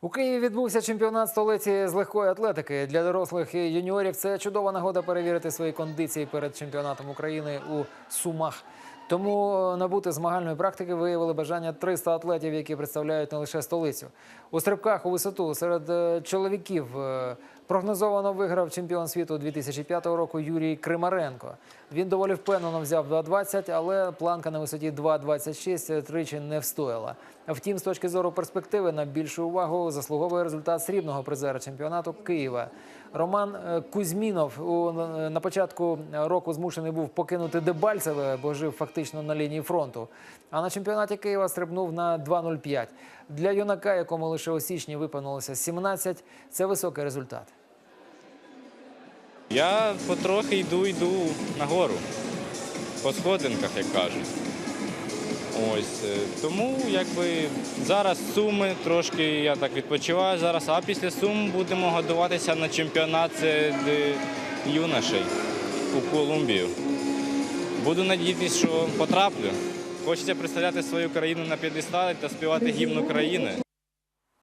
У Києві відбувся чемпіонат столиці з легкої атлетики. Для дорослих і юніорів це чудова нагода перевірити свої кондиції перед чемпіонатом України у Сумах. Тому набути змагальної практики виявили бажання 300 атлетів, які представляють не лише столицю. У стрибках у висоту серед е, чоловіків е, прогнозовано виграв чемпіон світу 2005 року Юрій Кримаренко. Він доволі впевнено взяв 2.20, але планка на висоті 2.26 тричі не встояла. Втім, з точки зору перспективи на більшу увагу заслуговує результат срібного призера чемпіонату Києва. Роман е, Кузьмінов е, на початку року змушений був покинути Дебальцеве, бо жив фактично на лінії фронту. А на чемпіонаті Києва стрибнув на 2.05. Для юнака, якому лише у січні виповнилося 17, це високий результат. Я потрохи йду, йду нагору, по сходинках, як кажуть. Ось е, тому якби зараз суми трошки я так відпочиваю зараз, а після сум будемо готуватися на чемпіонат е, юношей у Колумбію. Буду надіятися, що потраплю. Хочеться представляти свою країну на п'єдесталі та співати гімн України.